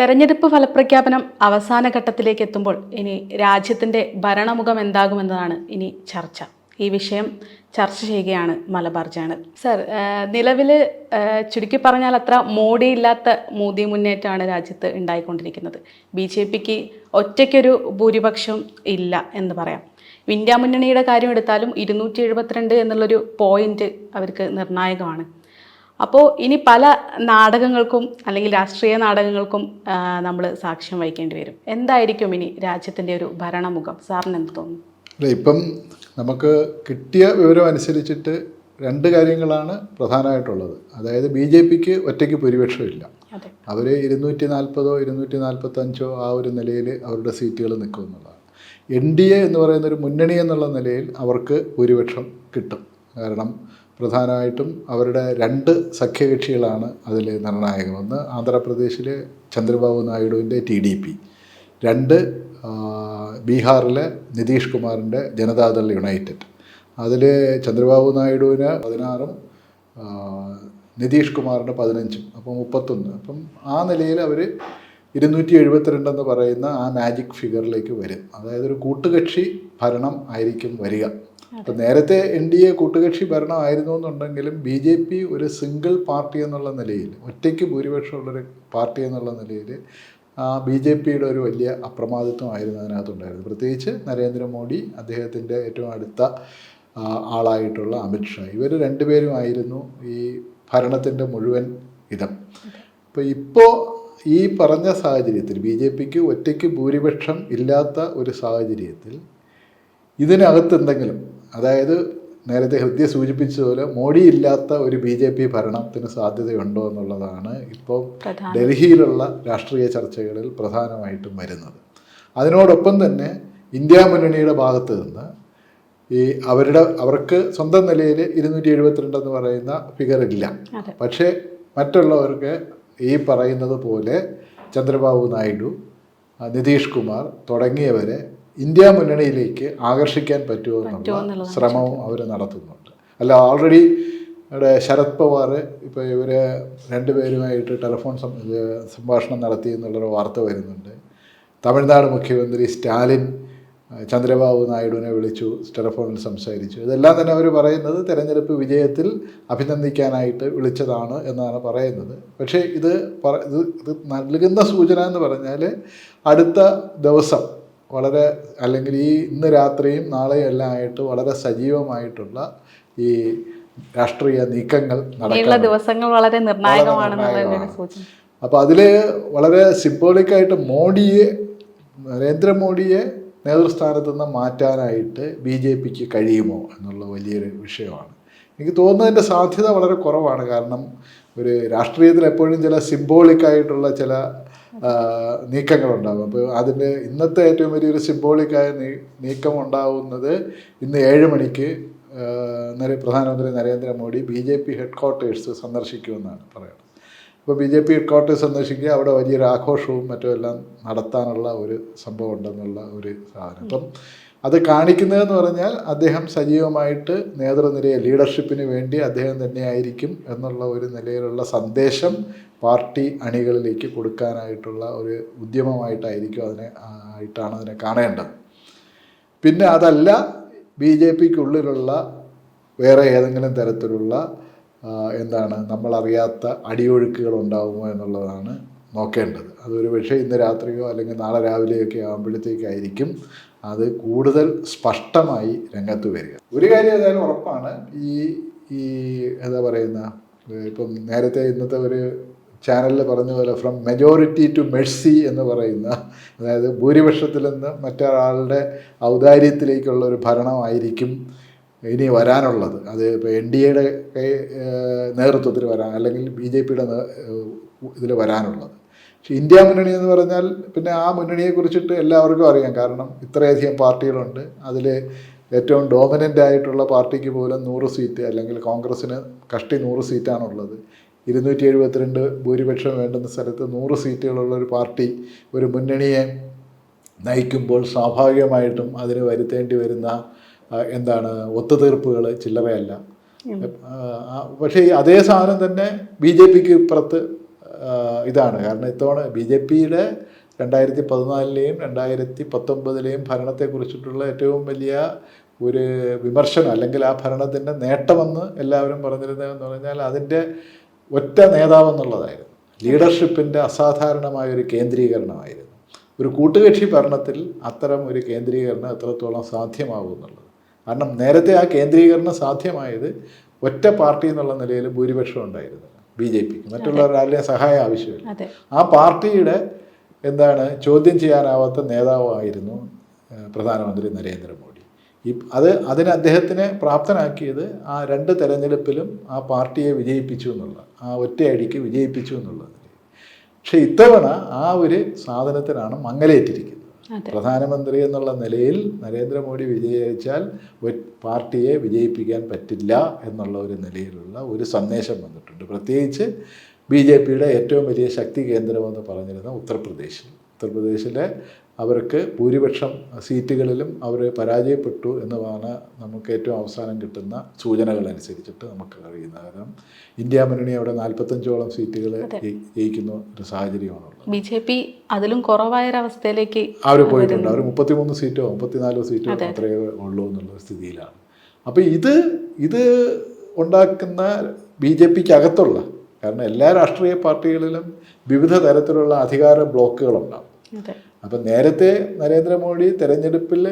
തെരഞ്ഞെടുപ്പ് ഫലപ്രഖ്യാപനം അവസാന ഘട്ടത്തിലേക്ക് എത്തുമ്പോൾ ഇനി രാജ്യത്തിന്റെ ഭരണമുഖം എന്താകുമെന്നതാണ് ഇനി ചർച്ച. ഈ വിഷയം ചർച്ച ചെയ്യുകയാണ് മലബാർ ജേണൽ. സർ നിലവിൽ ചുരുക്കി പറഞ്ഞാൽ അത്ര മോഡിയില്ലാത്ത മോദി മുന്നേറ്റമാണ് രാജ്യത്ത് ഉണ്ടായിക്കൊണ്ടിരിക്കുന്നത്. ബി ജെ പിക്ക് ഒറ്റയ്ക്കൊരു ഭൂരിപക്ഷം ഇല്ല എന്ന് പറയാം. ഇന്ത്യ മുന്നണിയുടെ കാര്യം എടുത്താലും ഇരുന്നൂറ്റി എഴുപത്തിരണ്ട് എന്നുള്ളൊരു പോയിന്റ് അവർക്ക് നിർണായകമാണ്. അപ്പോൾ ഇനി പല നാടകങ്ങൾക്കും അല്ലെങ്കിൽ രാഷ്ട്രീയ നാടകങ്ങൾക്കും നമ്മൾ സാക്ഷ്യം വഹിക്കേണ്ടി വരും. എന്തായിരിക്കും ഇനി രാജ്യത്തിന്റെ ഒരു ഭരണമുഖം? സാറിന് എന്ത് തോന്നുന്നു? അല്ല ഇപ്പം നമുക്ക് കിട്ടിയ വിവരം അനുസരിച്ചിട്ട് രണ്ട് കാര്യങ്ങളാണ് പ്രധാനമായിട്ടുള്ളത്. അതായത് ബി ജെ പിക്ക് ഒറ്റയ്ക്ക് ഭൂരിപക്ഷമില്ല. അവർ ഇരുന്നൂറ്റി നാൽപ്പതോ ഇരുന്നൂറ്റി നാൽപ്പത്തഞ്ചോ ആ ഒരു നിലയിൽ അവരുടെ സീറ്റുകൾ നിൽക്കും എന്നുള്ളതാണ്. എൻ ഡി എ എന്ന് പറയുന്ന ഒരു മുന്നണി എന്നുള്ള നിലയിൽ അവർക്ക് ഭൂരിപക്ഷം കിട്ടും. കാരണം പ്രധാനമായിട്ടും അവരുടെ രണ്ട് സഖ്യകക്ഷികളാണ് അതിൽ നിർണായകം. ഒന്ന് ആന്ധ്രാപ്രദേശിലെ ചന്ദ്രബാബു നായിഡുവിന്റെ ടി ഡി പി. രണ്ട് ബീഹാറിലെ നിതീഷ് കുമാറിന്റെ ജനതാദൾ യുണൈറ്റഡ്. അതിൽ ചന്ദ്രബാബു നായിഡുവിന് പതിനാറും നിതീഷ് കുമാറിന് പതിനഞ്ചും അപ്പം മുപ്പത്തൊന്ന്. അപ്പം ആ നിലയിൽ അവർ ഇരുന്നൂറ്റി എഴുപത്തിരണ്ടെന്ന് പറയുന്ന ആ മാജിക് ഫിഗറിലേക്ക് വരും. അതായത് ഒരു കൂട്ടുകക്ഷി ഭരണം ആയിരിക്കും വരിക. അപ്പം നേരത്തെ എൻ ഡി എ കൂട്ടുകക്ഷി ഭരണമായിരുന്നു എന്നുണ്ടെങ്കിലും ബി ജെ പി ഒരു സിംഗിൾ പാർട്ടി എന്നുള്ള നിലയിൽ ഒറ്റയ്ക്ക് ഭൂരിപക്ഷമുള്ളൊരു പാർട്ടി എന്നുള്ള നിലയിൽ ബി ജെ പിയുടെ ഒരു വലിയ അപ്രമാദിത്വമായിരുന്നു അതിനകത്തുണ്ടായിരുന്നത്. പ്രത്യേകിച്ച് നരേന്ദ്രമോദി അദ്ദേഹത്തിന്റെ ഏറ്റവും അടുത്ത ആളായിട്ടുള്ള അമിത്ഷാ ഇവർ രണ്ടുപേരുമായിരുന്നു ഈ ഭരണത്തിന്റെ മുഴുവൻ ഇതം. അപ്പോൾ ഇപ്പോൾ ഈ പറഞ്ഞ സാഹചര്യത്തിൽ ബി ജെ പിക്ക് ഒറ്റയ്ക്ക് ഭൂരിപക്ഷം ഇല്ലാത്ത ഒരു സാഹചര്യത്തിൽ ഇതിനകത്ത് എന്തെങ്കിലും അതായത് നേരത്തെ ഹൃദയ സൂചിപ്പിച്ചതുപോലെ മോഡി ഇല്ലാത്ത ഒരു ബി ജെ പി ഭരണത്തിന് സാധ്യതയുണ്ടോ എന്നുള്ളതാണ് ഇപ്പോൾ ഡൽഹിയിലുള്ള രാഷ്ട്രീയ ചർച്ചകളിൽ പ്രധാനമായിട്ടും വരുന്നത്. അതിനോടൊപ്പം തന്നെ ഇന്ത്യ മുന്നണിയുടെ ഭാഗത്ത് നിന്ന് ഈ അവരുടെ അവർക്ക് സ്വന്തം നിലയിൽ ഇരുന്നൂറ്റി എഴുപത്തിരണ്ട് എന്ന് പറയുന്ന ഫിഗർ ഇല്ല. പക്ഷേ മറ്റുള്ളവർക്ക് ഈ പറയുന്നത് പോലെ ചന്ദ്രബാബു നായിഡു നിതീഷ് കുമാർ തുടങ്ങിയവരെ ഇന്ത്യ മുന്നണിയിലേക്ക് ആകർഷിക്കാൻ പറ്റുമോ എന്നുള്ള ശ്രമവും അവർ നടത്തുന്നുണ്ട്. അല്ല ഓൾറെഡി ഇവിടെ ശരത് പവാർ ഇപ്പോൾ ഇവർ രണ്ടുപേരുമായിട്ട് ടെലിഫോൺ സംഭാഷണം നടത്തി എന്നുള്ളൊരു വാർത്ത വരുന്നുണ്ട്. തമിഴ്നാട് മുഖ്യമന്ത്രി സ്റ്റാലിൻ ചന്ദ്രബാബു നായിഡുവിനെ വിളിച്ചു ടെലിഫോണിൽ സംസാരിച്ചു. ഇതെല്ലാം തന്നെ അവർ പറയുന്നത് തെരഞ്ഞെടുപ്പ് വിജയത്തിൽ അഭിനന്ദിക്കാനായിട്ട് വിളിച്ചതാണ് എന്നാണ് പറയുന്നത്. പക്ഷേ ഇത് പറ ഇത് ഇത് നൽകുന്ന സൂചന എന്ന് പറഞ്ഞാൽ അടുത്ത ദിവസം വളരെ അല്ലെങ്കിൽ ഈ ഇന്ന് രാത്രിയും നാളെയും എല്ലാം ആയിട്ട് വളരെ സജീവമായിട്ടുള്ള ഈ രാഷ്ട്രീയ നീക്കങ്ങൾ ദിവസങ്ങൾ വളരെ നിർണായകമാണ്. അപ്പോൾ അതിൽ വളരെ സിംബോളിക്കായിട്ട് മോഡിയെ നരേന്ദ്രമോദിയെ നേതൃസ്ഥാനത്ത് നിന്ന് മാറ്റാനായിട്ട് ബി ജെ പിക്ക് കഴിയുമോ എന്നുള്ള വലിയൊരു വിഷയമാണ്. എനിക്ക് തോന്നുന്നതിന്റെ സാധ്യത വളരെ കുറവാണ്. കാരണം ഒരു രാഷ്ട്രീയത്തിൽ എപ്പോഴും ചില സിംബോളിക് ആയിട്ടുള്ള ചില നീക്കങ്ങളുണ്ടാകും അപ്പോൾ അതിന്റെ ഇന്നത്തെ ഏറ്റവും വലിയൊരു സിംബോളിക്കായ നീക്കം ഉണ്ടാവുന്നത് ഇന്ന് ഏഴ് മണിക്ക് പ്രധാനമന്ത്രി Narendra Modi B J P headquarters സന്ദർശിക്കുമെന്നാണ് പറയുന്നത്. അപ്പോൾ B J P headquarters സന്ദർശിക്കുക അവിടെ വലിയൊരു ആഘോഷവും മറ്റും എല്ലാം നടത്താനുള്ള ഒരു സംഭവം ഉണ്ടെന്നുള്ള ഒരു സാധനം. അപ്പം അത് കാണിക്കുന്നതെന്ന് പറഞ്ഞാൽ അദ്ദേഹം സജീവമായിട്ട് നേതൃനിരയെ ലീഡർഷിപ്പിന് വേണ്ടി അദ്ദേഹം തന്നെയായിരിക്കും എന്നുള്ള ഒരു നിലയിലുള്ള സന്ദേശം പാർട്ടി അണികളിലേക്ക് കൊടുക്കാനായിട്ടുള്ള ഒരു ഉദ്യമമായിട്ടായിരിക്കും അതിനെ ആയിട്ടാണ് അതിനെ കാണേണ്ടത്. പിന്നെ അതല്ല ബി ജെ പിക്കുള്ളിലുള്ള വേറെ ഏതെങ്കിലും തരത്തിലുള്ള എന്താണ് നമ്മളറിയാത്ത അടിയൊഴുക്കുകൾ ഉണ്ടാകുമോ എന്നുള്ളതാണ് നോക്കേണ്ടത്. അതൊരു പക്ഷേ ഇന്ന് രാത്രിയോ അല്ലെങ്കിൽ നാളെ രാവിലെയൊക്കെ ആകുമ്പോഴത്തേക്കായിരിക്കും അത് കൂടുതൽ സ്പഷ്ടമായി രംഗത്ത് വരിക. ഒരു കാര്യം ഏതായാലും ഉറപ്പാണ്. ഈ ഈ എന്താ പറയുന്ന ഇപ്പം നേരത്തെ ഇന്നത്തെ ഒരു ചാനലിൽ പറഞ്ഞ പോലെ ഫ്രം മെജോറിറ്റി ടു മെഴ്സി എന്ന് പറയുന്ന അതായത് ഭൂരിപക്ഷത്തിൽ നിന്ന് മറ്റൊരാളുടെ ഔദാര്യത്തിലേക്കുള്ള ഒരു ഭരണമായിരിക്കും ഇനി വരാനുള്ളത്. അത് ഇപ്പോൾ എൻ ഡി എയുടെ നേതൃത്വത്തിൽ വരാൻ അല്ലെങ്കിൽ ബി ജെ പിയുടെ ഇതിൽ വരാനുള്ളത്. പക്ഷേ ഇന്ത്യ മുന്നണി എന്ന് പറഞ്ഞാൽ പിന്നെ ആ മുന്നണിയെ കുറിച്ചിട്ട് എല്ലാവർക്കും അറിയാം. കാരണം ഇത്രയധികം പാർട്ടികളുണ്ട്. അതിൽ ഏറ്റവും ഡോമിനന്റ് ആയിട്ടുള്ള പാർട്ടിക്ക് പോലും നൂറ് സീറ്റ് അല്ലെങ്കിൽ കോൺഗ്രസ്സിന് കഷ്ടി നൂറ് സീറ്റാണുള്ളത്. ഇരുന്നൂറ്റി എഴുപത്തിരണ്ട് ഭൂരിപക്ഷം വേണ്ടുന്ന സ്ഥലത്ത് നൂറ് സീറ്റുകളുള്ള ഒരു പാർട്ടി ഒരു മുന്നണിയെ നയിക്കുമ്പോൾ സ്വാഭാവികമായിട്ടും അതിന് വരുത്തേണ്ടി വരുന്ന എന്താണ് ഒത്തുതീർപ്പുകൾ ചില്ലറയല്ല. പക്ഷേ അതേ സാധനം തന്നെ ബി ജെ പിക്ക് ഇപ്പുറത്ത് ഇതാണ്. കാരണം ഇത്തവണ ബി ജെ പിയുടെ രണ്ടായിരത്തി പതിനാലിലെയും രണ്ടായിരത്തി പത്തൊമ്പതിലെയും ഭരണത്തെക്കുറിച്ചിട്ടുള്ള ഏറ്റവും വലിയ ഒരു വിമർശനം അല്ലെങ്കിൽ ആ ഭരണത്തിന്റെ നേട്ടമെന്ന് എല്ലാവരും പറഞ്ഞിരുന്നതെന്ന് പറഞ്ഞാൽ അതിന്റെ ഒറ്റ നേതാവെന്നുള്ളതായിരുന്നു. ലീഡർഷിപ്പിന്റെ അസാധാരണമായ ഒരു കേന്ദ്രീകരണമായിരുന്നു. ഒരു കൂട്ടുകക്ഷി ഭരണത്തിൽ അത്തരം ഒരു കേന്ദ്രീകരണം എത്രത്തോളം സാധ്യമാകും എന്നുള്ളത്. കാരണം നേരത്തെ ആ കേന്ദ്രീകരണം സാധ്യമായത് ഒറ്റ പാർട്ടി എന്നുള്ള നിലയിൽ ഭൂരിപക്ഷം ഉണ്ടായിരുന്നു ബി ജെ പിക്ക്. മറ്റുള്ളവരുടെ ആരുടെയും സഹായം ആവശ്യമില്ല. ആ പാർട്ടിയുടെ എന്താണ് ചോദ്യം ചെയ്യാനാവാത്ത നേതാവായിരുന്നു പ്രധാനമന്ത്രി നരേന്ദ്രമോദി. ഈ അത് അതിന് അദ്ദേഹത്തിനെ പ്രാപ്തനാക്കിയത് ആ രണ്ട് തെരഞ്ഞെടുപ്പിലും ആ പാർട്ടിയെ വിജയിപ്പിച്ചു എന്നുള്ള ആ ഒറ്റയടിക്ക് വിജയിപ്പിച്ചു എന്നുള്ളത് പക്ഷെ ഇത്തവണ ആ ഒരു സാധനത്തിനാണ് മങ്ങലേറ്റിരിക്കുന്നത്. പ്രധാനമന്ത്രി എന്നുള്ള നിലയിൽ നരേന്ദ്രമോദി വിജയിച്ചാൽ പാർട്ടിയെ വിജയിപ്പിക്കാൻ പറ്റില്ല എന്നുള്ള ഒരു നിലയിലുള്ള ഒരു സന്ദേശം വന്നിട്ടുണ്ട്. പ്രത്യേകിച്ച് ബി ജെ പിയുടെ ഏറ്റവും വലിയ ശക്തി കേന്ദ്രമെന്ന് പറഞ്ഞിരുന്ന ഉത്തർപ്രദേശിൽ. ഉത്തർപ്രദേശിലെ അവർക്ക് ഭൂരിപക്ഷം സീറ്റുകളിലും അവർ പരാജയപ്പെട്ടു എന്നതാണ് നമുക്ക് ഏറ്റവും അവസാനം കിട്ടുന്ന സൂചനകൾ അനുസരിച്ചിട്ട് നമുക്ക് അറിയുന്നത് കാരണം ഇന്ത്യ മുന്നണി അവിടെ നാൽപ്പത്തഞ്ചോളം സീറ്റുകൾ ജയിക്കുന്ന ഒരു സാഹചര്യമാണുള്ളത്. ബി ജെ പി അതിലും കുറവായൊരവസ്ഥയിലേക്ക് അവർ പോയിട്ടുണ്ട് അവർ മുപ്പത്തിമൂന്ന് സീറ്റോ മുപ്പത്തിനാലോ സീറ്റോ മാത്രമേ ഉള്ളൂ എന്നുള്ള സ്ഥിതിയിലാണ്. അപ്പോൾ ഇത് ഇത് ഉണ്ടാക്കുന്ന ബി ജെ പിക്ക് അകത്തുള്ള കാരണം എല്ലാ രാഷ്ട്രീയ പാർട്ടികളിലും വിവിധ തരത്തിലുള്ള അധികാര ബ്ലോക്കുകളുണ്ടാകും അപ്പം നേരത്തെ നരേന്ദ്രമോദി തെരഞ്ഞെടുപ്പിൽ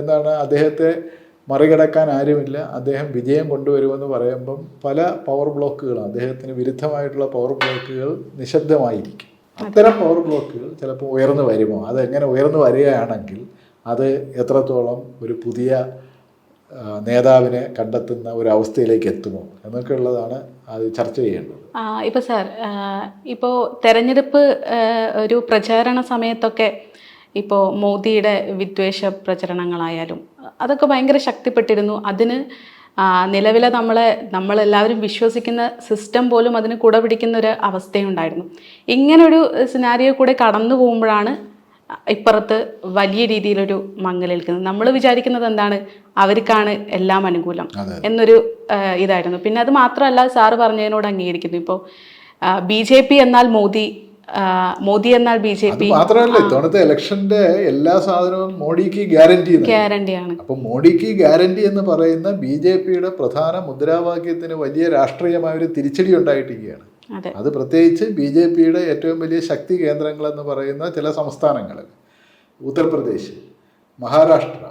എന്താണ് അദ്ദേഹത്തെ മറികടക്കാൻ ആരുമില്ല അദ്ദേഹം വിജയം കൊണ്ടുവരുമെന്ന് പറയുമ്പം പല പവർ ബ്ലോക്കുകളും അദ്ദേഹത്തിന് വിരുദ്ധമായിട്ടുള്ള പവർ ബ്ലോക്കുകൾ നിശബ്ദമായിരിക്കും. അത്തരം പവർ ബ്ലോക്കുകൾ ചിലപ്പോൾ ഉയർന്നു വരുമോ? അതെങ്ങനെ ഉയർന്നു വരികയാണെങ്കിൽ അത് എത്രത്തോളം ഒരു പുതിയ നേതാവിനെ കണ്ടെത്തുന്ന ഒരു അവസ്ഥയിലേക്ക് എത്തുമോ? എന്നൊക്കെ ഉള്ളതാണ് അത് ചർച്ച ചെയ്യേണ്ടത്. ആ, ഇപ്പൊ സാർ ഇപ്പോ തെരഞ്ഞെടുപ്പ് ഒരു പ്രചാരണ സമയത്തൊക്കെ ഇപ്പോൾ മോദിയുടെ വിദ്വേഷ പ്രചരണങ്ങളായാലും അതൊക്കെ ഭയങ്കര ശക്തിപ്പെട്ടിരുന്നു. അതിന് നിലവിലെ നമ്മളെ നമ്മളെല്ലാവരും വിശ്വസിക്കുന്ന സിസ്റ്റം പോലും അതിന് കുട പിടിക്കുന്ന ഒരു അവസ്ഥയുണ്ടായിരുന്നു. ഇങ്ങനൊരു സിനാരിയോ കൂടെ കടന്നു പോകുമ്പോഴാണ് ഇപ്പുറത്ത് വലിയ രീതിയിലൊരു മങ്ങലേൽക്കുന്നത് നമ്മൾ വിചാരിക്കുന്നത് എന്താണ്? അവർക്കാണ് എല്ലാം അനുകൂലം എന്നൊരു ഇതായിരുന്നു. പിന്നെ അത് മാത്രമല്ല സാറ് പറഞ്ഞതിനോട് അംഗീകരിക്കുന്നു. ഇപ്പോൾ ബി ജെ പി എന്നാൽ മോദി മോദി എന്നാൽ ബി ജെ പി മാത്രമല്ല ഇത്തവണത്തെ ഇലക്ഷന്റെ എല്ലാ സാധനവും മോഡിക്ക് ഗ്യാരണ്ടി ഗ്യാരണ്ടിയാണ് അപ്പൊ മോഡിക്ക് ഗ്യാരണ്ടി എന്ന് പറയുന്ന ബി ജെ പിയുടെ പ്രധാന മുദ്രാവാക്യത്തിന് വലിയ രാഷ്ട്രീയമായ ഒരു തിരിച്ചടി ഉണ്ടായിട്ടിരിക്കുകയാണ്. അതെ. പ്രത്യേകിച്ച് ബി ജെ പിയുടെ ഏറ്റവും വലിയ ശക്തി കേന്ദ്രങ്ങളെന്ന് പറയുന്ന ചില സംസ്ഥാനങ്ങൾ. ഉത്തർപ്രദേശ് മഹാരാഷ്ട്ര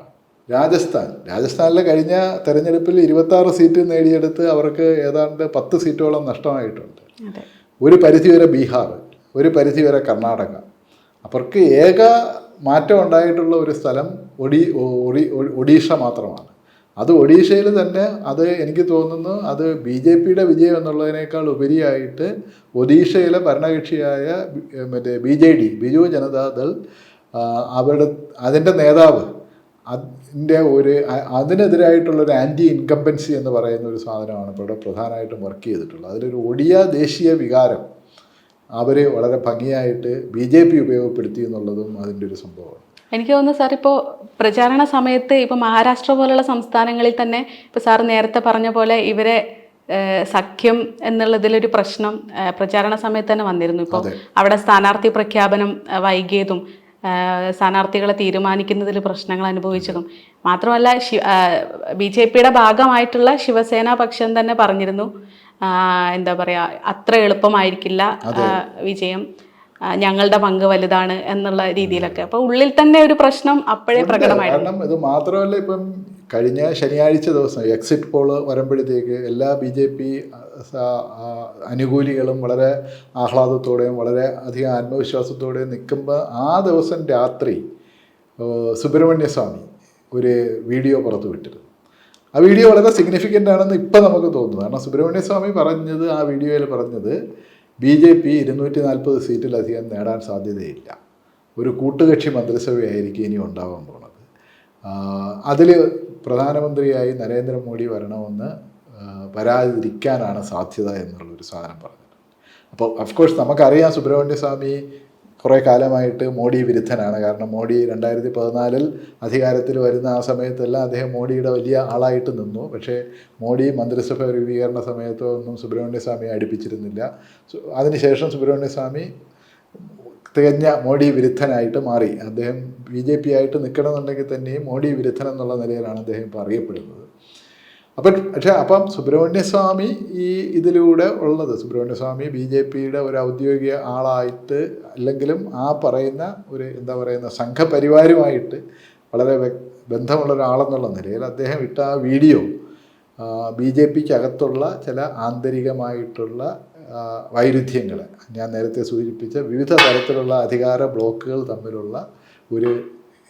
രാജസ്ഥാൻ. രാജസ്ഥാനിലെ കഴിഞ്ഞ തെരഞ്ഞെടുപ്പിൽ ഇരുപത്താറ് സീറ്റ് നേടിയെടുത്ത് അവർക്ക് ഏതാണ്ട് പത്ത് സീറ്റോളം നഷ്ടമായിട്ടുണ്ട്. ഒരു പരിധിവരെ ബീഹാർ ഒരു പരിധി വരെ കർണാടക. അവർക്ക് ഏക മാറ്റം ഉണ്ടായിട്ടുള്ള ഒരു സ്ഥലം ഒഡി ഒഡി ഒഡീഷ മാത്രമാണ്. അത് ഒഡീഷയിൽ തന്നെ അത് എനിക്ക് തോന്നുന്നു അത് ബി ജെ പിയുടെ വിജയം എന്നുള്ളതിനേക്കാൾ ഉപരിയായിട്ട് ഒഡീഷയിലെ ഭരണകക്ഷിയായ മറ്റേ B J D Biju Janata Dal അതിന്റെ നേതാവ് അതിന്റെ ഒരു അതിനെതിരായിട്ടുള്ളൊരു ആന്റി ഇൻകംബൻസി എന്ന് പറയുന്ന ഒരു സാധനമാണ് ഇവിടെ പ്രധാനമായിട്ടും വർക്ക് ചെയ്തിട്ടുള്ളത്. അതിലൊരു ഒഡിയ ദേശീയ വികാരം അവർ വളരെ ഭംഗിയായിട്ട് ബി ജെ പി ഉപയോഗപ്പെടുത്തി എന്നുള്ളതും അതിന്റെ ഒരു സംഭവമാണ്. എനിക്ക് തോന്നുന്നു സാർ ഇപ്പോൾ പ്രചാരണ സമയത്ത് ഇപ്പോൾ മഹാരാഷ്ട്ര പോലുള്ള സംസ്ഥാനങ്ങളിൽ തന്നെ ഇപ്പോൾ സാർ നേരത്തെ പറഞ്ഞ പോലെ ഇവരെ സഖ്യം എന്നുള്ളതിലൊരു പ്രശ്നം പ്രചാരണ സമയത്ത് തന്നെ വന്നിരുന്നു. ഇപ്പോൾ. അവിടെ സ്ഥാനാർത്ഥി പ്രഖ്യാപനം വൈകിയതും സ്ഥാനാർത്ഥികളെ തീരുമാനിക്കുന്നതിൽ പ്രശ്നങ്ങൾ അനുഭവിച്ചതും. മാത്രമല്ല ബി ജെ പിയുടെ ഭാഗമായിട്ടുള്ള ശിവസേന പക്ഷം തന്നെ പറഞ്ഞിരുന്നു. എന്താ പറയുക അത്ര എളുപ്പമായിരിക്കില്ല വിജയം. ഞങ്ങളുടെ പങ്ക് വലുതാണ് എന്നുള്ള രീതിയിലൊക്കെ. അപ്പൊ ഉള്ളിൽ തന്നെ ഒരു പ്രശ്നം അപ്പോഴേ പ്രകടമായിരുന്നു കാരണം ഇത് മാത്രമല്ല ഇപ്പം കഴിഞ്ഞ ശനിയാഴ്ച ദിവസം എക്സിറ്റ് പോൾ വരുമ്പോഴത്തേക്ക് എല്ലാ ബി ജെ പി അനുകൂലികളും വളരെ ആഹ്ലാദത്തോടെയും വളരെ അധികം ആത്മവിശ്വാസത്തോടെയും നിൽക്കുമ്പോൾ ആ ദിവസം രാത്രി സുബ്രഹ്മണ്യസ്വാമി സുബ്രഹ്മണ്യ സ്വാമി ഒരു വീഡിയോ പുറത്തു വിട്ടിരുന്നു. ആ വീഡിയോ വളരെ സിഗ്നിഫിക്കന്റ് ആണെന്ന് ഇപ്പം നമുക്ക് തോന്നുന്നു. കാരണം സുബ്രഹ്മണ്യ സ്വാമി പറഞ്ഞത് ആ വീഡിയോയിൽ പറഞ്ഞത് ബി ജെ പി ഇരുന്നൂറ്റി നാൽപ്പത് സീറ്റിലധികം നേടാൻ സാധ്യതയില്ല. ഒരു കൂട്ടുകക്ഷി മന്ത്രിസഭയായിരിക്കും ഇനി ഉണ്ടാവാൻ പോണത്. അതിൽ പ്രധാനമന്ത്രിയായി നരേന്ദ്രമോദി വരണമെന്ന് വരാതിരിക്കാനാണ് സാധ്യത എന്നുള്ളൊരു സാധനം പറഞ്ഞത് അപ്പോൾ അഫ്കോഴ്സ് നമുക്കറിയാം സുബ്രഹ്മണ്യ സ്വാമി കുറേ കാലമായിട്ട് മോഡി വിരുദ്ധനാണ്. കാരണം മോഡി രണ്ടായിരത്തി പതിനാലിൽ അധികാരത്തിൽ വരുന്ന ആ സമയത്തെല്ലാം അദ്ദേഹം മോഡിയുടെ വലിയ ആളായിട്ട് നിന്നു. പക്ഷേ മോഡി മന്ത്രിസഭ രൂപീകരണ സമയത്തോ ഒന്നും സുബ്രഹ്മണ്യ സ്വാമിയെ അടുപ്പിച്ചിരുന്നില്ല അതിനുശേഷം സുബ്രഹ്മണ്യ സ്വാമി തികഞ്ഞ മോഡി വിരുദ്ധനായിട്ട് മാറി. അദ്ദേഹം ബി ജെ പി ആയിട്ട് നിൽക്കണമെന്നുണ്ടെങ്കിൽ തന്നെയും മോഡി വിരുദ്ധൻ എന്നുള്ള നിലയിലാണ് അദ്ദേഹം ഇപ്പോൾ അറിയപ്പെടുന്നത്. അപ്പം പക്ഷേ അപ്പം സുബ്രഹ്മണ്യസ്വാമി ഈ ഇതിലൂടെ ഉള്ളത് സുബ്രഹ്മണ്യസ്വാമി ബി ജെ പിയുടെ ഒരു ഔദ്യോഗിക ആളായിട്ട് അല്ലെങ്കിലും ആ പറയുന്ന ഒരു എന്താ പറയുന്ന സംഘപരിവാരുമായിട്ട് വളരെ ബന്ധമുള്ള ഒരാളെന്നുള്ള നിലയിൽ അദ്ദേഹം ഇട്ട ആ വീഡിയോ ബി ജെ പിക്ക് അകത്തുള്ള ചില ആന്തരികമായിട്ടുള്ള വൈരുദ്ധ്യങ്ങൾ ഞാൻ നേരത്തെ സൂചിപ്പിച്ച വിവിധ തരത്തിലുള്ള അധികാര ബ്ലോക്കുകൾ തമ്മിലുള്ള ഒരു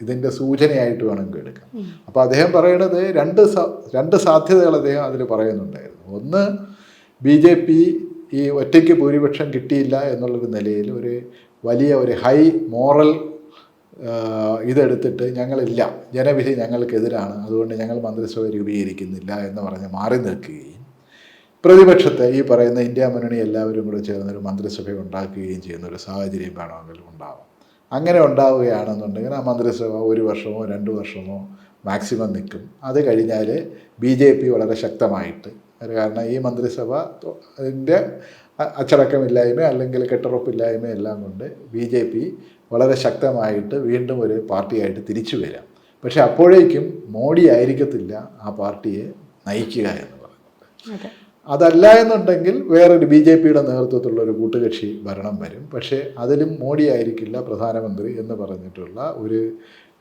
ഇതിന്റെ സൂചനയായിട്ട് വേണമെങ്കിൽ എടുക്കാം. അപ്പോൾ അദ്ദേഹം പറയണത് രണ്ട് രണ്ട് സാധ്യതകൾ അദ്ദേഹം അതിൽ പറയുന്നുണ്ടായിരുന്നു. ഒന്ന് ബി ജെ പി ഈ ഒറ്റയ്ക്ക് ഭൂരിപക്ഷം കിട്ടിയില്ല എന്നുള്ളൊരു നിലയിൽ ഒരു വലിയ ഒരു ഹൈ മോറൽ ഇതെടുത്തിട്ട് ഞങ്ങളില്ല ജനവിധി ഞങ്ങൾക്കെതിരാണ് അതുകൊണ്ട് ഞങ്ങൾ മന്ത്രിസഭ രൂപീകരിക്കുന്നില്ല എന്ന് പറഞ്ഞ് മാറി നിൽക്കുകയും പ്രതിപക്ഷത്തെ ഈ പറയുന്ന ഇന്ത്യ മുന്നണി എല്ലാവരും കൂടെ ചേർന്നൊരു മന്ത്രിസഭ ഉണ്ടാക്കുകയും ചെയ്യുന്ന ഒരു സാഹചര്യം വേണമെങ്കിൽ ഉണ്ടാവാം. അങ്ങനെ ഉണ്ടാവുകയാണെന്നുണ്ടെങ്കിൽ ആ മന്ത്രിസഭ ഒരു വർഷമോ രണ്ട് വർഷമോ മാക്സിമം നിൽക്കും. അത് കഴിഞ്ഞാൽ ബി ജെ പി വളരെ ശക്തമായിട്ട്. കാരണം ഈ മന്ത്രിസഭ അതിന്റെ അച്ചടക്കമില്ലായ്മ അല്ലെങ്കിൽ കെട്ടുറപ്പില്ലായ്മ എല്ലാം കൊണ്ട് ബി ജെ പി വളരെ ശക്തമായിട്ട് വീണ്ടും ഒരു പാർട്ടിയായിട്ട് തിരിച്ചു വരാം. പക്ഷെ അപ്പോഴേക്കും മോഡി ആയിരിക്കത്തില്ല ആ പാർട്ടിയെ നയിക്കുക എന്ന് പറയുന്നത്. അതല്ല എന്നുണ്ടെങ്കിൽ വേറൊരു ബി ജെ പിയുടെ നേതൃത്വത്തിലുള്ള ഒരു കൂട്ടുകക്ഷി ഭരണം വരും. പക്ഷേ അതിലും മോഡി ആയിരിക്കില്ല പ്രധാനമന്ത്രി എന്ന് പറഞ്ഞിട്ടുള്ള ഒരു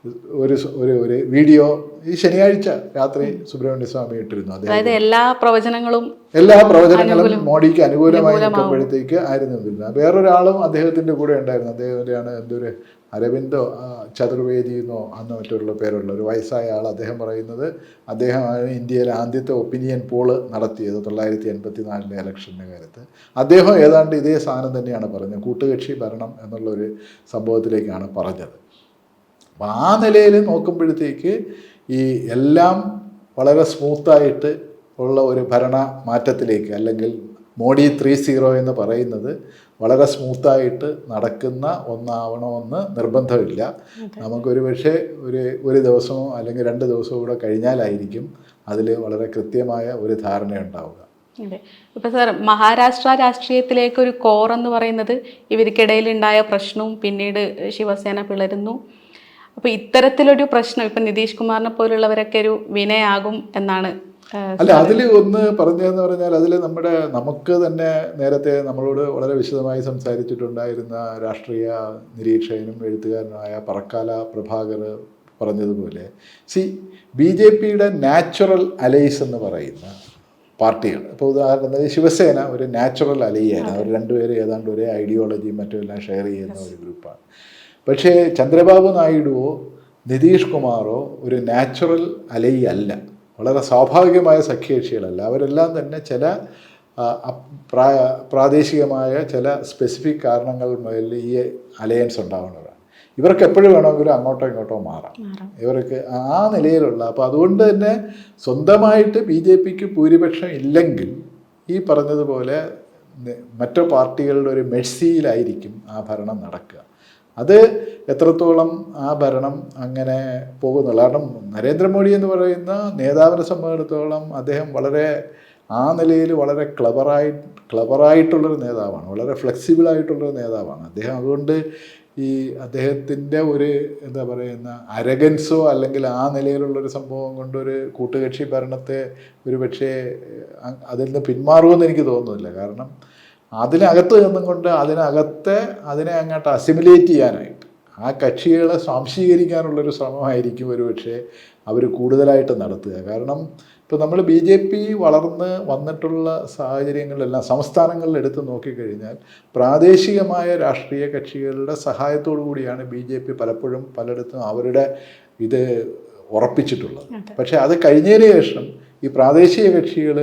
ഒരു ഒരു ഒരു വീഡിയോ ഈ ശനിയാഴ്ച രാത്രി സുബ്രഹ്മണ്യ സ്വാമി ഇട്ടിരുന്നു അതായത് എല്ലാ പ്രവചനങ്ങളും എല്ലാ പ്രവചനങ്ങളും മോഡിക്ക് അനുകൂലമായി നിൽക്കുമ്പോഴത്തേക്ക് ആയിരുന്നു നിന്നിരുന്നത് വേറൊരാളും അദ്ദേഹത്തിന്റെ കൂടെ ഉണ്ടായിരുന്നു. അദ്ദേഹത്തിന്റെയാണ് എന്തൊരു അരവിന്ദോ ചതുർവേദി എന്നോ അന്ന് മറ്റുള്ള പേരുള്ള ഒരു വയസ്സായ ആൾ അദ്ദേഹം പറയുന്നത് അദ്ദേഹമാണ് ഇന്ത്യയിലെ ആദ്യത്തെ ഒപ്പീനിയൻ പോൾ നടത്തിയത് തൊള്ളായിരത്തി എൺപത്തി നാലിലെ ഇലക്ഷന്റെ കാലത്ത്. അദ്ദേഹം ഏതാണ്ട് ഇതേ സാധനം തന്നെയാണ് പറഞ്ഞത്. കൂട്ടുകക്ഷി ഭരണം എന്നുള്ള ഒരു സംഭവത്തിലേക്കാണ് പറഞ്ഞത്. അപ്പം ആ നിലയിൽ നോക്കുമ്പോഴത്തേക്ക് ഈ എല്ലാം വളരെ സ്മൂത്തായിട്ട് ഉള്ള ഒരു ഭരണ മാറ്റത്തിലേക്ക് അല്ലെങ്കിൽ മോഡി ത്രീ സീറോ എന്ന് പറയുന്നത് വളരെ സ്മൂത്തായിട്ട് നടക്കുന്ന ഒന്നാവണമെന്ന് നിർബന്ധമില്ല. നമുക്കൊരു പക്ഷേ ഒരു ഒരു ദിവസമോ അല്ലെങ്കിൽ രണ്ട് ദിവസമോ കൂടെ കഴിഞ്ഞാലായിരിക്കും അതിൽ വളരെ കൃത്യമായ ഒരു ധാരണ ഉണ്ടാവുക അതെ. ഇപ്പൊ സാർ മഹാരാഷ്ട്ര രാഷ്ട്രീയത്തിലേക്ക് ഒരു കോർ എന്ന് പറയുന്നത് ഇവർക്കിടയിൽ ഉണ്ടായ പ്രശ്നവും പിന്നീട് ശിവസേന പിളരുന്നു. അപ്പൊ ഇത്തരത്തിലൊരു പ്രശ്നം ഇപ്പൊ നിതീഷ് കുമാറിനെ പോലുള്ളവരൊക്കെ ഒരു വിനയാകും എന്നാണ് അല്ല അതിൽ ഒന്ന് പറഞ്ഞതെന്ന് പറഞ്ഞാൽ അതിൽ നമ്മുടെ നമുക്ക് തന്നെ നേരത്തെ നമ്മളോട് വളരെ വിശദമായി സംസാരിച്ചിട്ടുണ്ടായിരുന്ന രാഷ്ട്രീയ നിരീക്ഷകനും എഴുത്തുകാരനുമായ പറക്കാല പ്രഭാകർ പറഞ്ഞതുപോലെ സി ബി ജെ പിയുടെ നാച്ചുറൽ അലൈസ് എന്ന് പറയുന്ന പാർട്ടികൾ ഇപ്പോൾ ഉദാഹരണത്തിന് ശിവസേന ഒരു നാച്ചുറൽ അലൈയായിരുന്നു അവർ രണ്ടുപേരും ഏതാണ്ട് ഒരേ ഐഡിയോളജിയും മറ്റും എല്ലാം ഷെയർ ചെയ്യുന്ന ഒരു ഗ്രൂപ്പാണ്. പക്ഷേ ചന്ദ്രബാബു നായിഡുവോ നിതീഷ് കുമാറോ ഒരു നാച്ചുറൽ അലൈ അല്ല. വളരെ സ്വാഭാവികമായ സഖ്യകക്ഷികളല്ല. അവരെല്ലാം തന്നെ ചില പ്രായ പ്രാദേശികമായ ചില സ്പെസിഫിക് കാരണങ്ങൾ മുതൽ ഈ അലയൻസ് ഉണ്ടാവുന്നതാണ് ഇവർക്ക് എപ്പോഴും വേണമെങ്കിലും അങ്ങോട്ടോ ഇങ്ങോട്ടോ മാറാം. ഇവർക്ക് ആ നിലയിലുള്ള അപ്പോൾ അതുകൊണ്ട് തന്നെ സ്വന്തമായിട്ട് ബി ജെ പിക്ക് ഭൂരിപക്ഷം ഇല്ലെങ്കിൽ ഈ പറഞ്ഞതുപോലെ മറ്റു പാർട്ടികളുടെ ഒരു മെഴ്സിയിലായിരിക്കും ആ ഭരണം നടക്കുക. അത് എത്രത്തോളം ആ ഭരണം അങ്ങനെ പോകുന്നുള്ളൂ. കാരണം നരേന്ദ്രമോദി എന്ന് പറയുന്ന നേതാവിനെ സംബന്ധിച്ചിടത്തോളം അദ്ദേഹം വളരെ ആ നിലയിൽ വളരെ ക്ലബറായി ക്ലബറായിട്ടുള്ളൊരു നേതാവാണ്. വളരെ ഫ്ലെക്സിബിൾ ആയിട്ടുള്ളൊരു നേതാവാണ്. അദ്ദേഹം അതുകൊണ്ട് ഈ അദ്ദേഹത്തിന്റെ ഒരു എന്താ പറയുന്ന അരഗൻസോ അല്ലെങ്കിൽ ആ നിലയിലുള്ളൊരു സംഭവം കൊണ്ടൊരു കൂട്ടുകക്ഷി ഭരണത്തെ ഒരു പക്ഷേ അതിൽ നിന്ന് പിന്മാറുമെന്ന് എനിക്ക് തോന്നുന്നില്ല. കാരണം അതിനകത്ത് നിന്നും കൊണ്ട് അതിനകത്തെ അതിനെ അങ്ങോട്ട് അസിമുലേറ്റ് ചെയ്യാനായിട്ട്. ആ കക്ഷികളെ സ്വാംശീകരിക്കാനുള്ളൊരു ശ്രമമായിരിക്കും ഒരു പക്ഷേ അവർ കൂടുതലായിട്ട് നടത്തുക. കാരണം ഇപ്പോൾ നമ്മൾ ബി ജെ പി വളർന്ന് വന്നിട്ടുള്ള സാഹചര്യങ്ങളിലെല്ലാം സംസ്ഥാനങ്ങളിൽ എടുത്ത് നോക്കിക്കഴിഞ്ഞാൽ പ്രാദേശികമായ രാഷ്ട്രീയ കക്ഷികളുടെ സഹായത്തോടു കൂടിയാണ് ബി ജെ പി പലപ്പോഴും പലയിടത്തും അവരുടെ ഇത് ഉറപ്പിച്ചിട്ടുള്ളത്. പക്ഷേ അത് കഴിഞ്ഞതിന് ശേഷം ഈ പ്രാദേശിക കക്ഷികൾ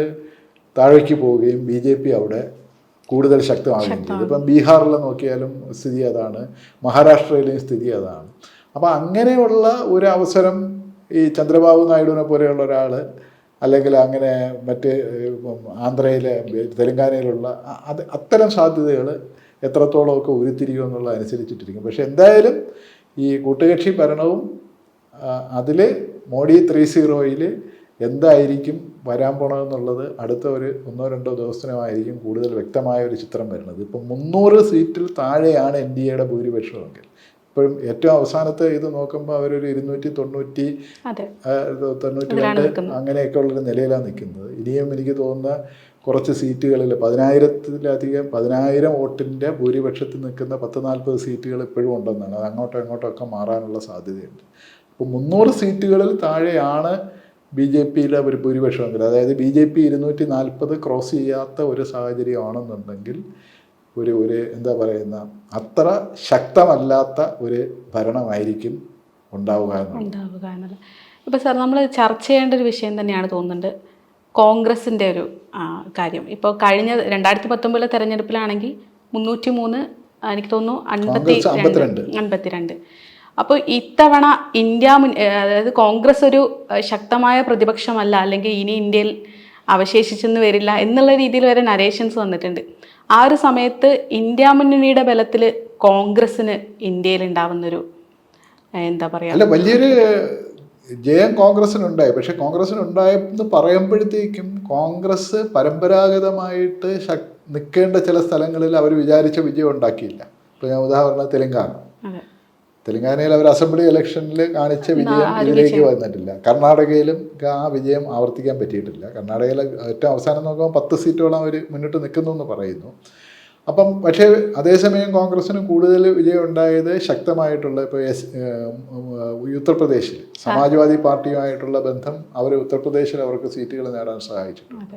താഴേക്ക് പോവുകയും ബി ജെ പി അവിടെ കൂടുതൽ ശക്തമാകുകയും ചെയ്തു. ഇപ്പം ബീഹാറിൽ നോക്കിയാലും സ്ഥിതി അതാണ്. മഹാരാഷ്ട്രയിലെയും സ്ഥിതി അതാണ്. അപ്പം അങ്ങനെയുള്ള ഒരു അവസരം ഈ ചന്ദ്രബാബു നായിഡുവിനെ പോലെയുള്ള ഒരാൾ അല്ലെങ്കിൽ അങ്ങനെ മറ്റ് ആന്ധ്രയിലെ തെലങ്കാനയിലുള്ള അത് അത്തരം സാധ്യതകൾ എത്രത്തോളമൊക്കെ ഉരുത്തിരിയും എന്നുള്ളത് അനുസരിച്ചിട്ടിരിക്കും. പക്ഷെ എന്തായാലും ഈ കൂട്ടുകക്ഷി ഭരണവും അതിൽ മോഡി ത്രീ സീറോയിൽ എന്തായിരിക്കും വരാൻ പോണതെന്നുള്ളത് അടുത്ത ഒരു ഒന്നോ രണ്ടോ ദിവസത്തിനുമായിരിക്കും കൂടുതൽ വ്യക്തമായ ഒരു ചിത്രം വരുന്നത്. ഇപ്പം മുന്നൂറ് സീറ്റിൽ താഴെയാണ് എൻ ഡി എയുടെ ഭൂരിപക്ഷമെങ്കിൽ. ഇപ്പോഴും ഏറ്റവും അവസാനത്തെ ഇത് നോക്കുമ്പോൾ അവരൊരു ഇരുന്നൂറ്റി തൊണ്ണൂറ്റി തൊണ്ണൂറ്റി രണ്ട്. അങ്ങനെയൊക്കെ ഉള്ളൊരു നിലയിലാണ് നിൽക്കുന്നത്. ഇനിയും എനിക്ക് തോന്നുന്ന കുറച്ച് സീറ്റുകളിൽ പതിനായിരത്തിലധികം പതിനായിരം വോട്ടിന്റെ ഭൂരിപക്ഷത്തിൽ നിൽക്കുന്ന പത്ത് നാൽപ്പത് സീറ്റുകൾ ഇപ്പോഴും ഉണ്ടെന്നാണ്. അത് അങ്ങോട്ടോ ഇങ്ങോട്ടോ ഒക്കെ മാറാനുള്ള സാധ്യതയുണ്ട്. അപ്പോൾ മുന്നൂറ് സീറ്റുകളിൽ താഴെയാണ് ബി ജെ പിയിലെ ഒരു ഭൂരിപക്ഷമെങ്കിൽ അതായത് ബി ജെ പി ഇരുന്നൂറ്റി നാൽപ്പത് ക്രോസ് ചെയ്യാത്ത ഒരു സാഹചര്യമാണെന്നുണ്ടെങ്കിൽ ഒരു ഒരു എന്താ പറയുന്ന അത്ര ശക്തമല്ലാത്ത ഒരു ഭരണമായിരിക്കും ഉണ്ടാവുക ഉണ്ടാവുക എന്നുള്ളത്. ഇപ്പോൾ സാർ നമ്മൾ ചർച്ച ചെയ്യേണ്ട ഒരു വിഷയം തന്നെയാണ് തോന്നുന്നുണ്ട് കോൺഗ്രസിന്റെ ഒരു കാര്യം. ഇപ്പോൾ കഴിഞ്ഞ രണ്ടായിരത്തി പത്തൊമ്പതിലെ തെരഞ്ഞെടുപ്പിലാണെങ്കിൽ മുന്നൂറ്റി മൂന്ന് എനിക്ക് തോന്നുന്നു അൻപത്തി. അൻപത്തിരണ്ട്. അപ്പോൾ ഇത്തവണ ഇന്ത്യ മുൻ അതായത് കോൺഗ്രസ് ഒരു ശക്തമായ പ്രതിപക്ഷമല്ല അല്ലെങ്കിൽ ഇനി ഇന്ത്യയിൽ അവശേഷിച്ചെന്ന് വരില്ല എന്നുള്ള രീതിയിൽ വരെ നരേഷൻസ് വന്നിട്ടുണ്ട്. ആ ഒരു സമയത്ത് ഇന്ത്യ മുന്നണിയുടെ ബലത്തിൽ കോൺഗ്രസ്സിന് ഇന്ത്യയിൽ ഉണ്ടാവുന്നൊരു എന്താ പറയുക അല്ല വലിയൊരു ജയം കോൺഗ്രസിനുണ്ടായി പക്ഷെ കോൺഗ്രസിനുണ്ടായെന്ന് പറയുമ്പോഴത്തേക്കും കോൺഗ്രസ് പരമ്പരാഗതമായിട്ട് ശക് നിൽക്കേണ്ട ചില സ്ഥലങ്ങളിൽ അവർ വിചാരിച്ച വിജയം ഉണ്ടാക്കിയില്ല. ഇപ്പോൾ ഞാൻ ഉദാഹരണം തെലുങ്കാന. തെലങ്കാനയിൽ അവർ അസംബ്ലി ഇലക്ഷനിൽ കാണിച്ച വിജയം ഇതിലേക്ക് വന്നിട്ടില്ല. കർണാടകയിലും ആ വിജയം ആവർത്തിക്കാൻ പറ്റിയിട്ടില്ല. കർണാടകയിൽ ഏറ്റവും അവസാനം നോക്കുമ്പോൾ പത്ത് സീറ്റോളം അവർ മുന്നിട്ട് നിൽക്കുന്നു എന്ന് പറയുന്നു. അപ്പം പക്ഷേ അതേസമയം കോൺഗ്രസിന് കൂടുതൽ വിജയം ഉണ്ടായത് ശക്തമായിട്ടുള്ള ഇപ്പോൾ എസ് ഉത്തർപ്രദേശിൽ. സമാജ്വാദി പാർട്ടിയുമായിട്ടുള്ള ബന്ധം അവർ ഉത്തർപ്രദേശിൽ അവർക്ക് സീറ്റുകൾ നേടാൻ സഹായിച്ചിട്ടുണ്ട്.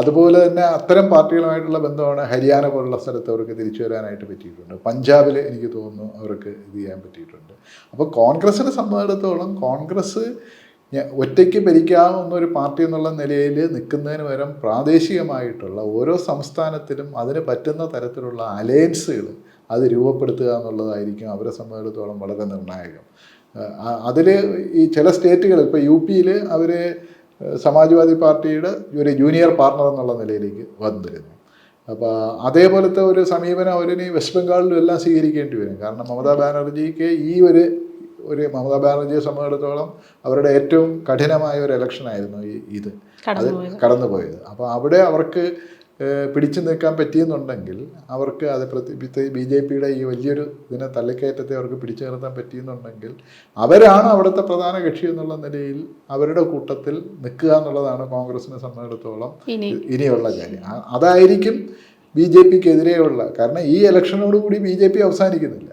അതുപോലെ തന്നെ അത്തരം പാർട്ടികളുമായിട്ടുള്ള ബന്ധമാണ് ഹരിയാന പോലുള്ള സ്ഥലത്ത് അവർക്ക് തിരിച്ചു വരാനായിട്ട് പറ്റിയിട്ടുണ്ട്. പഞ്ചാബിൽ എനിക്ക് തോന്നുന്നു അവർക്ക് ഇത് ചെയ്യാൻ പറ്റിയിട്ടുണ്ട്. അപ്പോൾ കോൺഗ്രസിനെ സംബന്ധിച്ചിടത്തോളം കോൺഗ്രസ് ഒറ്റയ്ക്ക് ഭരിക്കാവുന്ന ഒരു പാർട്ടി എന്നുള്ള നിലയിൽ നിൽക്കുന്നതിന് പകരം പ്രാദേശികമായിട്ടുള്ള ഓരോ സംസ്ഥാനത്തിലും അതിന് പറ്റുന്ന തരത്തിലുള്ള അലയൻസുകൾ അത് രൂപപ്പെടുത്തുക എന്നുള്ളതായിരിക്കും അവരെ സംബന്ധിച്ചിടത്തോളം വളരെ നിർണായകം. അതിൽ ഈ ചില സ്റ്റേറ്റുകൾ ഇപ്പോൾ യു പിയിൽ അവർ സമാജ്വാദി പാർട്ടിയുടെ ഒരു ജൂനിയർ പാർട്ണർ എന്നുള്ള നിലയിലേക്ക് വന്നിരുന്നു. അപ്പോൾ അതേപോലത്തെ ഒരു സമീപനം അവരിനി വെസ്റ്റ് ബംഗാളിലും എല്ലാം സ്വീകരിക്കേണ്ടി വരും. കാരണം മമതാ ബാനർജിക്ക് ഈ ഒരു ഒരു മമതാ ബാനർജിയെ സംബന്ധിച്ചിടത്തോളം അവരുടെ ഏറ്റവും കഠിനമായ ഒരു ഇലക്ഷനായിരുന്നു ഈ ഇത്. അത് കടന്നുപോയത്. അപ്പോൾ അവിടെ അവർക്ക് പിടിച്ചു നിൽക്കാൻ പറ്റിയെന്നുണ്ടെങ്കിൽ അവർക്ക് അത് പ്രത്യേകിച്ച് ബി ജെ പിയുടെ ഈ വലിയൊരു ഇതിനെ തള്ളിക്കയറ്റത്തെ അവർക്ക് പിടിച്ചു നിർത്താൻ പറ്റിയെന്നുണ്ടെങ്കിൽ അവരാണ് അവിടുത്തെ പ്രധാന കക്ഷി എന്നുള്ള നിലയിൽ അവരുടെ കൂട്ടത്തിൽ നിൽക്കുക എന്നുള്ളതാണ് കോൺഗ്രസിനെ സംബന്ധിച്ചിടത്തോളം ഇനി. ഇനിയുള്ള കാര്യം. അതായിരിക്കും ബി ജെ പിക്ക് എതിരെയുള്ള കാരണം ഈ ഇലക്ഷനോടുകൂടി ബി ജെ പി അവസാനിക്കുന്നില്ല.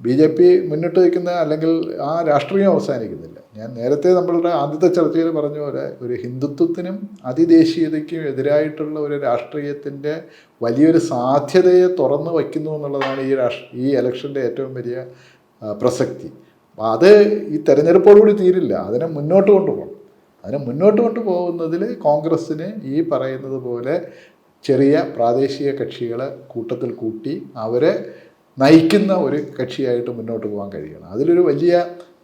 ബി ജെ പി മുന്നിട്ട് വയ്ക്കുന്ന അല്ലെങ്കിൽ ആ രാഷ്ട്രീയം അവസാനിക്കുന്നില്ല. ഞാൻ നേരത്തെ നമ്മളുടെ ആദ്യത്തെ ചർച്ചയിൽ പറഞ്ഞ പോലെ ഒരു ഹിന്ദുത്വത്തിനും അതിദേശീയതയ്ക്കും എതിരായിട്ടുള്ള ഒരു രാഷ്ട്രീയത്തിന്റെ വലിയൊരു സാധ്യതയെ തുറന്നു വയ്ക്കുന്നു എന്നുള്ളതാണ് ഈ രാഷ്ട്ര ഈ ഇലക്ഷന്റെ ഏറ്റവും വലിയ പ്രസക്തി. അത് ഈ തെരഞ്ഞെടുപ്പോടുകൂടി തീരില്ല. അതിനെ മുന്നോട്ട് കൊണ്ടുപോകണം. അതിനെ മുന്നോട്ട് കൊണ്ടുപോകുന്നതിൽ കോൺഗ്രസ്സിന് ഈ പറയുന്നത് പോലെ ചെറിയ പ്രാദേശിക കക്ഷികളെ കൂട്ടത്തിൽ കൂട്ടി അവരെ നയിക്കുന്ന ഒരു കക്ഷിയായിട്ട് മുന്നോട്ട് പോകാൻ കഴിയണം. അതിലൊരു വലിയ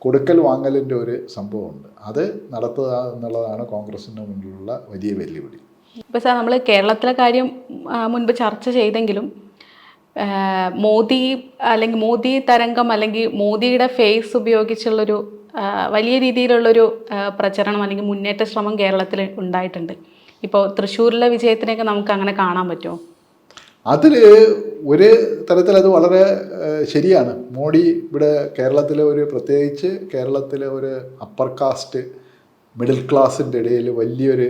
കൊടുക്കൽ വാങ്ങലിന്റെ ഒരു സംഭവമുണ്ട്. അത് നടത്തുക എന്നുള്ളതാണ് കോൺഗ്രസിന്റെ മുന്നിലുള്ള വലിയ വെല്ലുവിളി. ഇപ്പോൾ സാർ നമ്മൾ കേരളത്തിലെ കാര്യം മുൻപ് ചർച്ച ചെയ്തെങ്കിലും മോദി അല്ലെങ്കിൽ മോദി തരംഗം അല്ലെങ്കിൽ മോദിയുടെ ഫേസ് ഉപയോഗിച്ചുള്ളൊരു വലിയ രീതിയിലുള്ളൊരു പ്രചരണം അല്ലെങ്കിൽ മുന്നേറ്റ ശ്രമം കേരളത്തിൽ ഉണ്ടായിട്ടുണ്ട്. ഇപ്പോൾ തൃശ്ശൂരിലെ വിജയത്തിനെയൊക്കെ നമുക്ക് അങ്ങനെ കാണാൻ പറ്റുമോ? അതിൽ ഒരു തരത്തിൽ അത് വളരെ ശരിയാണ്. മോഡി ഇവിടെ കേരളത്തിലെ ഒരു പ്രത്യേകിച്ച് കേരളത്തിലെ ഒരു അപ്പർ കാസ്റ്റ് മിഡിൽ ക്ലാസിന്റെ ഇടയിൽ വലിയൊരു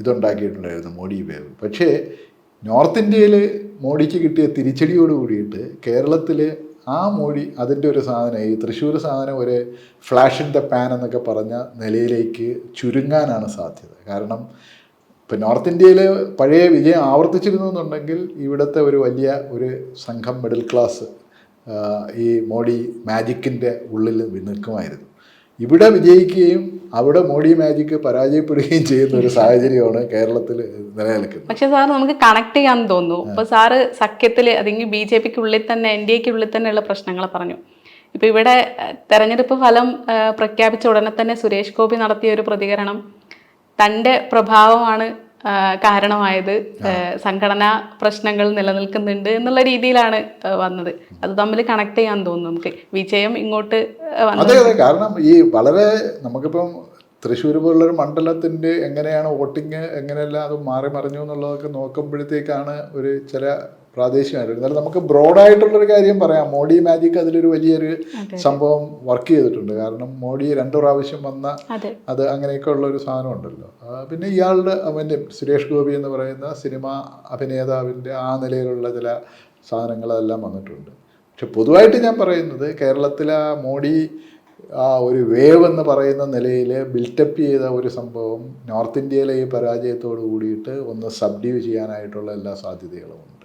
ഇതുണ്ടാക്കിയിട്ടുണ്ടായിരുന്നു മോഡി വേവ്. പക്ഷേ നോർത്ത് ഇന്ത്യയിൽ മോഡിക്ക് കിട്ടിയ തിരിച്ചടിയോട് കൂടിയിട്ട് കേരളത്തിൽ ആ മോഡി അതിന്റെ ഒരു സാധനം ഈ തൃശ്ശൂർ സാധനം ഒരു ഫ്ലാഷ് ഇൻ ദ പാൻ എന്നൊക്കെ പറഞ്ഞ നിലയിലേക്ക് ചുരുങ്ങാനാണ് സാധ്യത. കാരണം ഇപ്പം നോർത്ത് ഇന്ത്യയിൽ പഴയ വിജയം ആവർത്തിച്ചിരുന്നു എന്നുണ്ടെങ്കിൽ ഇവിടുത്തെ ഒരു വലിയ ഒരു സംഘം മിഡിൽ ക്ലാസ് ഈ മോഡി മാജിക്കിന്റെ ഉള്ളിൽ നിൽക്കുമായിരുന്നു. ഇവിടെ വിജയിക്കുകയും അവിടെ മോഡി മാജിക്ക് പരാജയപ്പെടുകയും ചെയ്യുന്ന ഒരു സാഹചര്യമാണ് കേരളത്തിൽ നിലനിൽക്കുന്നത്. പക്ഷെ സാർ നമുക്ക് കണക്ട് ചെയ്യാൻ തോന്നുന്നു. ഇപ്പൊ സാറ് സഖ്യത്തിൽ അല്ലെങ്കിൽ ബി ജെ പിക്ക് ഉള്ളിൽ തന്നെ എൻ ഡി എക്ക് ഉള്ളിൽ തന്നെയുള്ള പ്രശ്നങ്ങൾ പറഞ്ഞു. ഇപ്പൊ ഇവിടെ തെരഞ്ഞെടുപ്പ് ഫലം പ്രഖ്യാപിച്ച ഉടനെ തന്നെ സുരേഷ് ഗോപി നടത്തിയ ഒരു പ്രതികരണം തന്റെ പ്രഭാവമാണ് കാരണമായത്. സംഘടനാ പ്രശ്നങ്ങൾ നിലനിൽക്കുന്നുണ്ട് എന്നുള്ള രീതിയിലാണ് വന്നത്. അത് തമ്മിൽ കണക്ട് ചെയ്യാൻ തോന്നുന്നു നമുക്ക്. വിജയം ഇങ്ങോട്ട് അതെ അതെ. കാരണം ഈ വളരെ നമുക്കിപ്പം തൃശ്ശൂർ പോലുള്ളൊരു മണ്ഡലത്തിന്റെ എങ്ങനെയാണ് വോട്ടിങ് എങ്ങനെയെല്ലാം അത് മാറി മറിഞ്ഞു എന്നുള്ളതൊക്കെ നോക്കുമ്പോഴത്തേക്കാണ് ഒരു ചില പ്രാദേശികമായിട്ട്. എന്നാലും നമുക്ക് ബ്രോഡായിട്ടുള്ളൊരു കാര്യം പറയാം. മോഡി മാജിക് അതിലൊരു വലിയൊരു സംഭവം വർക്ക് ചെയ്തിട്ടുണ്ട്. കാരണം മോഡി രണ്ടു പ്രാവശ്യം വന്ന അത്. അങ്ങനെയൊക്കെ ഉള്ള ഒരു സാധനം ഉണ്ടല്ലോ പിന്നെ ഇയാളുടെ അവന്റെ സുരേഷ് ഗോപി എന്ന് പറയുന്ന സിനിമ അഭിനേതാവിന്റെ ആ നിലയിലുള്ള ചില സാധനങ്ങൾ അതെല്ലാം വന്നിട്ടുണ്ട്. പക്ഷെ പൊതുവായിട്ട് ഞാൻ പറയുന്നത് കേരളത്തിലെ മോഡി ആ ഒരു വേവ് എന്ന് പറയുന്ന നിലയിൽ ബിൽറ്റപ്പ് ചെയ്ത ഒരു സംഭവം നോർത്ത് ഇന്ത്യയിലെ ഈ പരാജയത്തോട് കൂടിയിട്ട് ഒന്ന് സബ്ഡ്യൂ ചെയ്യാനായിട്ടുള്ള എല്ലാ സാധ്യതകളും ഉണ്ട്.